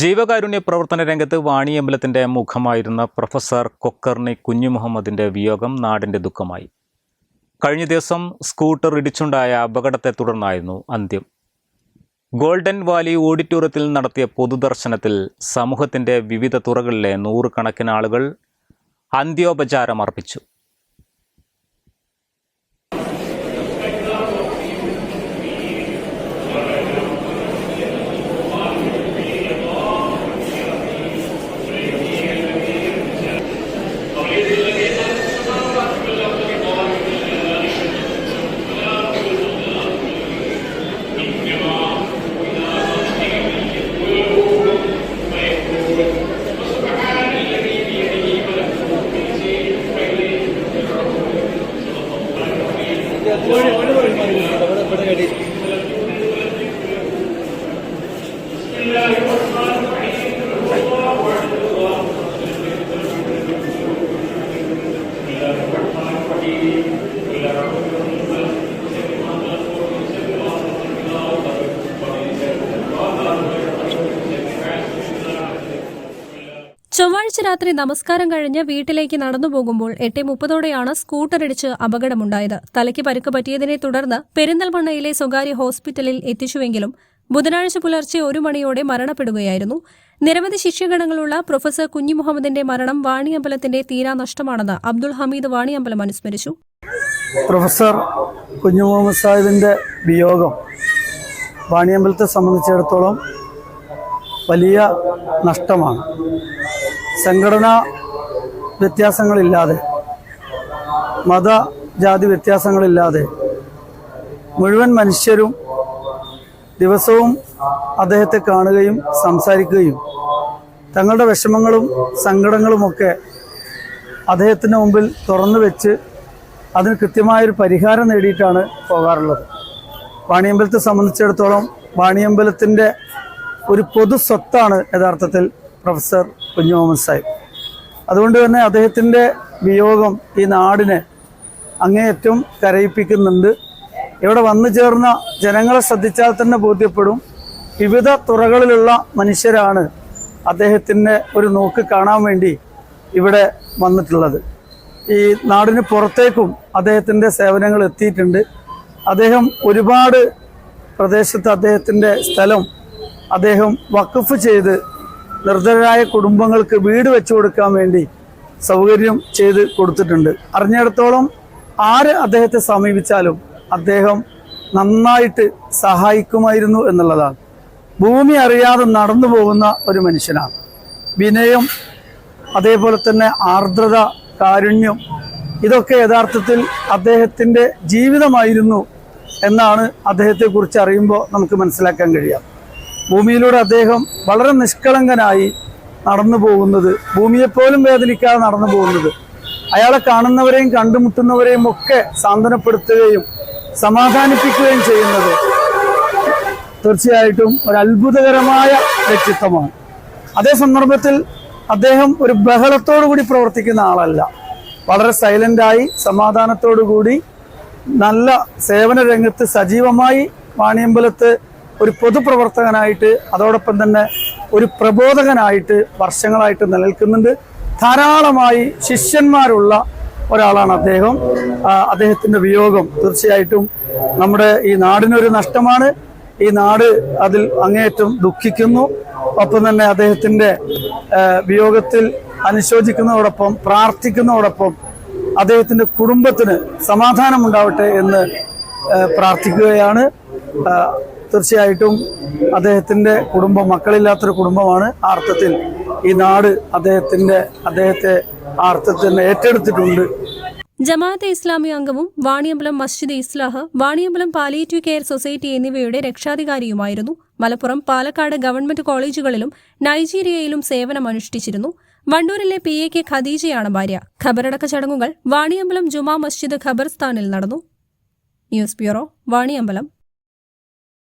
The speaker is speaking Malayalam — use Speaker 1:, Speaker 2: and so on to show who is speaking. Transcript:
Speaker 1: ജീവകാരുണ്യ പ്രവർത്തന രംഗത്ത് വാണിയമ്പലത്തിന്റെ മുഖമായിരുന്ന പ്രൊഫസർ കൊക്കർണി കുഞ്ഞുമുഹമ്മദിന്റെ വിയോഗം നാടിന്റെ ദുഃഖമായി. കഴിഞ്ഞ ദിവസം സ്കൂട്ടർ ഇടിച്ചുണ്ടായ അപകടത്തെ തുടർന്നായിരുന്നു അന്ത്യം. ഗോൾഡൻ വാലി ഓഡിറ്റോറിയത്തിൽ നടത്തിയ പൊതുദർശനത്തിൽ സമൂഹത്തിന്റെ വിവിധ തുറകളിലെ നൂറുകണക്കിന് ആളുകൾ അന്ത്യോപചാരം അർപ്പിച്ചു
Speaker 2: ready. രാത്രി നമസ്കാരം കഴിഞ്ഞ് വീട്ടിലേക്ക് നടന്നു പോകുമ്പോൾ എട്ട് മുപ്പതോടെയാണ് സ്കൂട്ടറിടിച്ച് അപകടമുണ്ടായത്. തലയ്ക്ക് പരുക്ക് പറ്റിയതിനെ തുടർന്ന് പെരിന്തൽമണ്ണയിലെ സ്വകാര്യ ഹോസ്പിറ്റലിൽ എത്തിച്ചുവെങ്കിലും ബുധനാഴ്ച പുലർച്ചെ ഒരു മണിയോടെ മരണപ്പെടുകയായിരുന്നു. നിരവധി ശിഷ്യഗണങ്ങളുള്ള പ്രൊഫസർ കുഞ്ഞിമുഹമ്മദിന്റെ മരണം വാണിയമ്പലത്തിന്റെ തീരാനഷ്ടമാണെന്ന് അബ്ദുൾ ഹമീദ് വാണിയമ്പലം അനുസ്മരിച്ചു.
Speaker 3: പ്രൊഫസർ കുഞ്ഞു മുഹമ്മദ് സാഹിബിന്റെ വിയോഗം വാണിയമ്പലത്തെ സംബന്ധിച്ചിടത്തോളം വലിയ നഷ്ടമാണ്. സംഘടനാ വ്യത്യാസങ്ങളില്ലാതെ മത ജാതി വ്യത്യാസങ്ങളില്ലാതെ മുഴുവൻ മനുഷ്യരും ദിവസവും അദ്ദേഹത്തെ കാണുകയും സംസാരിക്കുകയും തങ്ങളുടെ വിഷമങ്ങളും സങ്കടങ്ങളുമൊക്കെ അദ്ദേഹത്തിന് മുമ്പിൽ തുറന്നു വെച്ച് അതിന് കൃത്യമായൊരു പരിഹാരം നേടിയിട്ടാണ് പോകാറുള്ളത്. വാണിയമ്പലത്തെ സംബന്ധിച്ചിടത്തോളം വാണിയമ്പലത്തിന്റെ ഒരു പൊതു സ്വത്താണ് യഥാർത്ഥത്തിൽ പ്രൊഫസർ കുഞ്ഞു മുഹമ്മദ് സാഹിബ്. അതുകൊണ്ട് തന്നെ അദ്ദേഹത്തിന്റെ വിയോഗം ഈ നാടിനെ അങ്ങേയറ്റം കരയിപ്പിക്കുന്നുണ്ട്. ഇവിടെ വന്നു ചേർന്ന ജനങ്ങളെ ശ്രദ്ധിച്ചാൽ തന്നെ ബോധ്യപ്പെടും. വിവിധ തുറകളിലുള്ള മനുഷ്യരാണ് അദ്ദേഹത്തിന്റെ ഒരു നോക്ക് കാണാൻ വേണ്ടി ഇവിടെ വന്നിട്ടുള്ളത്. ഈ നാടിന് പുറത്തേക്കും അദ്ദേഹത്തിന്റെ സേവനങ്ങൾ എത്തിയിട്ടുണ്ട്. അദ്ദേഹം ഒരുപാട് പ്രദേശത്ത് അദ്ദേഹത്തിന്റെ സ്ഥലം അദ്ദേഹം വഖഫ് ചെയ്ത് നിർദ്ധരായ കുടുംബങ്ങൾക്ക് വീട് വെച്ചു കൊടുക്കാൻ വേണ്ടി സൗകര്യം ചെയ്ത് കൊടുത്തിട്ടുണ്ട്. അറിഞ്ഞിടത്തോളം ആര് അദ്ദേഹത്തെ സമീപിച്ചാലും അദ്ദേഹം നന്നായിട്ട് സഹായിക്കുമായിരുന്നു എന്നുള്ളതാണ്. ഭൂമി അറിയാതെ നടന്നു പോകുന്ന ഒരു മനുഷ്യനാണ്. വിനയം അതേപോലെ തന്നെ ആർദ്രത കാരുണ്യം ഇതൊക്കെ യഥാർത്ഥത്തിൽ അദ്ദേഹത്തിന്റെ ജീവിതമായിരുന്നു എന്നാണ് അദ്ദേഹത്തെക്കുറിച്ച് അറിയുമ്പോൾ നമുക്ക് മനസ്സിലാക്കാൻ കഴിയാം ഭൂമിയിലൂടെ അദ്ദേഹം വളരെ നിഷ്കളങ്കനായി നടന്നു പോകുന്നത് ഭൂമിയെപ്പോലും വേദനിക്കാതെ നടന്നു പോകുന്നത്. അയാളെ കാണുന്നവരെയും കണ്ടുമുട്ടുന്നവരെയും ഒക്കെ സാന്ത്വനപ്പെടുത്തുകയും സമാധാനിപ്പിക്കുകയും ചെയ്യുന്നത് തീർച്ചയായിട്ടും ഒരു അത്ഭുതകരമായ വ്യക്തിത്വമാണ്. അതേ സന്ദർഭത്തിൽ അദ്ദേഹം ഒരു ബഹളത്തോടു കൂടി പ്രവർത്തിക്കുന്ന ആളല്ല. വളരെ സൈലന്റായി സമാധാനത്തോടു കൂടി നല്ല സേവന രംഗത്ത് സജീവമായി വാണിയമ്പലത്ത് ഒരു പൊതുപ്രവർത്തകനായിട്ട് അതോടൊപ്പം തന്നെ ഒരു പ്രബോധകനായിട്ട് വർഷങ്ങളായിട്ട് നിലനിൽക്കുന്നുണ്ട്. ധാരാളമായി ശിഷ്യന്മാരുള്ള ഒരാളാണ് അദ്ദേഹം. അദ്ദേഹത്തിന്റെ വിയോഗം തീർച്ചയായിട്ടും നമ്മുടെ ഈ നാടിനൊരു നഷ്ടമാണ്. ഈ നാട് അതിൽ അങ്ങേയറ്റം ദുഃഖിക്കുന്നു. ഒപ്പം തന്നെ അദ്ദേഹത്തിന്റെ വിയോഗത്തിൽ അനുശോചിക്കുന്നതോടൊപ്പം പ്രാർത്ഥിക്കുന്നതോടൊപ്പം അദ്ദേഹത്തിന്റെ കുടുംബത്തിന് സമാധാനമുണ്ടാവട്ടെ എന്ന് പ്രാർത്ഥിക്കുകയാണ്. തീർച്ചയായിട്ടും അദ്ദേഹത്തിന്റെ കുടുംബം മക്കളില്ലാത്തൊരു കുടുംബമാണ് ആ അർത്ഥത്തിൽ ഈ നാട് അദ്ദേഹത്തിന്റെ അദ്ദേഹത്തെ ആ അർത്ഥത്തിൽ ഏറ്റെടുത്തിട്ടുണ്ട്.
Speaker 2: ജമാഅത്തെ ഇസ്ലാമി അംഗവും Vaniyambalam Masjid Islah Vaniyambalam palliative care society എന്നിവയുടെ രക്ഷാധികാരിയുമായിരുന്നു. മലപ്പുറം പാലക്കാട് ഗവൺമെന്റ് കോളേജുകളിലും നൈജീരിയയിലും സേവനമനുഷ്ഠിച്ചിരുന്നു. വണ്ടൂരിലെ പി എ കെ ഖദീജയാണ് ഭാര്യ. ഖബറടക്ക ചടങ്ങുകൾ വാണിയമ്പലം ജുമാ മസ്ജിദ് ഖബർസ്ഥാനിൽ നടന്നു. News bureau Vaniyambalam.